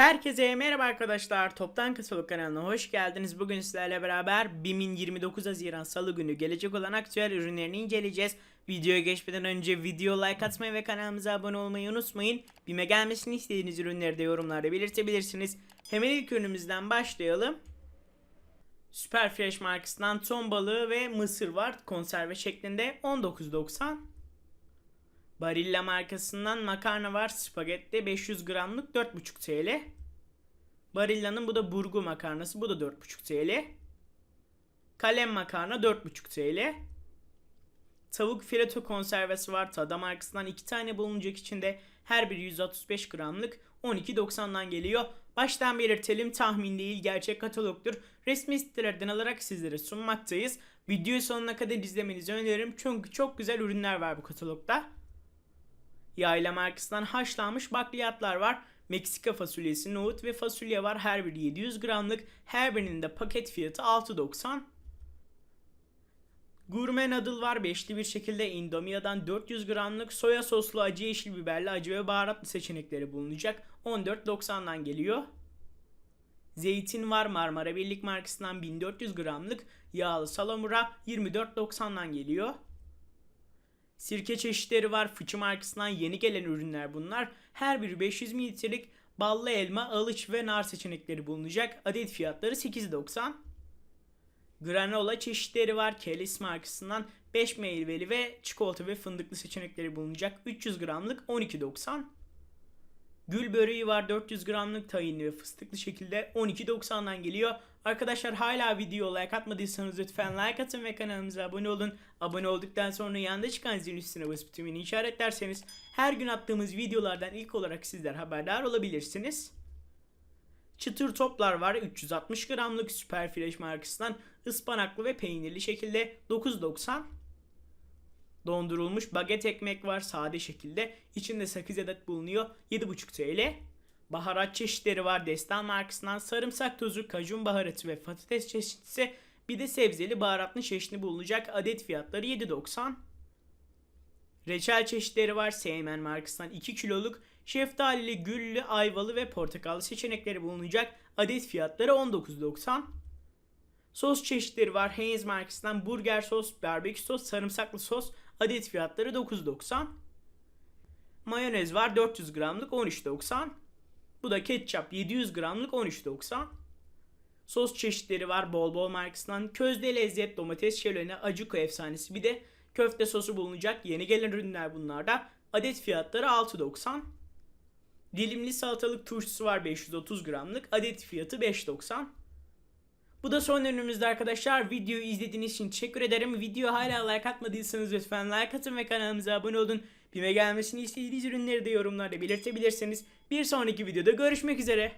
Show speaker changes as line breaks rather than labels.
Herkese merhaba arkadaşlar. Toptan Katalog kanalına hoş geldiniz. Bugün sizlerle beraber BİM'in 29 Haziran Salı günü gelecek olan aktüel ürünlerini inceleyeceğiz. Videoya geçmeden önce video like atmayı ve kanalımıza abone olmayı unutmayın. BİM'e gelmesini istediğiniz ürünleri de yorumlarda belirtebilirsiniz. Hemen ilk ürünümüzden başlayalım. Super Fresh markasından ton balığı ve mısır var konserve şeklinde 19.90. Barilla markasından makarna var spagetti 500 gramlık 4,5 TL. Barilla'nın bu da burgu makarnası bu da 4,5 TL. Kalem makarna 4,5 TL. Tavuk fileto konservesi var. Tada markasından 2 tane bulunacak içinde. Her biri 135 gramlık 12.90'dan geliyor. Baştan belirtelim tahmin değil gerçek katalogdur. Resmi sitelerden alarak sizlere sunmaktayız. Videoyu sonuna kadar izlemenizi öneririm çünkü çok güzel ürünler var bu katalogda. Yayla markasından haşlanmış bakliyatlar var. Meksika fasulyesi, nohut ve fasulye var. Her biri 700 gramlık. Her birinin de paket fiyatı 6.90. Gurme noodle var. Beşli bir şekilde Indomia'dan 400 gramlık soya soslu acı yeşil biberli acı ve baharatlı seçenekleri bulunacak. 14.90'dan geliyor. Zeytin var Marmara Birlik markasından 1400 gramlık. Yağlı salamura 24.90'dan geliyor. Sirke çeşitleri var. Fıçı markasından yeni gelen ürünler bunlar. Her biri 500 mililitrelik ballı elma, alıç ve nar seçenekleri bulunacak. Adet fiyatları 8.90. Granola çeşitleri var. Kelis markasından 5 meyveli ve çikolata ve fındıklı seçenekleri bulunacak. 300 gramlık 12.90. Gül böreği var 400 gramlık tahinli ve fıstıklı şekilde 12.90'dan geliyor. Arkadaşlar hala video like atmadıysanız lütfen like atın ve kanalımıza abone olun. Abone olduktan sonra yanında çıkan zilin üstüne basıp tümünü işaretlerseniz her gün attığımız videolardan ilk olarak sizler haberdar olabilirsiniz. Çıtır toplar var 360 gramlık Super Fresh markasından ıspanaklı ve peynirli şekilde 9.90. Dondurulmuş baget ekmek var sade şekilde. İçinde 8 adet bulunuyor. 7,5 TL. Baharat çeşitleri var. Destan markasından sarımsak tozu, kajun baharatı ve patates çeşitisi. Bir de sebzeli baharatlı çeşitli bulunacak. Adet fiyatları 7.90. Reçel çeşitleri var. Seymen markasından 2 kiloluk şeftalili, güllü, ayvalı ve portakallı seçenekleri bulunacak. Adet fiyatları 19.90. Sos çeşitleri var. Heinz markasından burger sos, barbekü sos, sarımsaklı sos. Adet fiyatları 9.90. Mayonez var 400 gramlık 13.90. Bu da ketçap 700 gramlık 13.90. Sos çeşitleri var bol bol markasından. Közde lezzet, domates şöleni, acıko efsanesi bir de köfte sosu bulunacak. Yeni gelen ürünler bunlarda. Adet fiyatları 6.90. Dilimli salatalık turşusu var 530 gramlık. Adet fiyatı 5.90. Bu da son ürünümüzde arkadaşlar. Videoyu izlediğiniz için teşekkür ederim. Video hala like atmadıysanız lütfen like atın ve kanalımıza abone olun. Bime gelmesini istediğiniz ürünleri de yorumlarda belirtebilirsiniz. Bir sonraki videoda görüşmek üzere.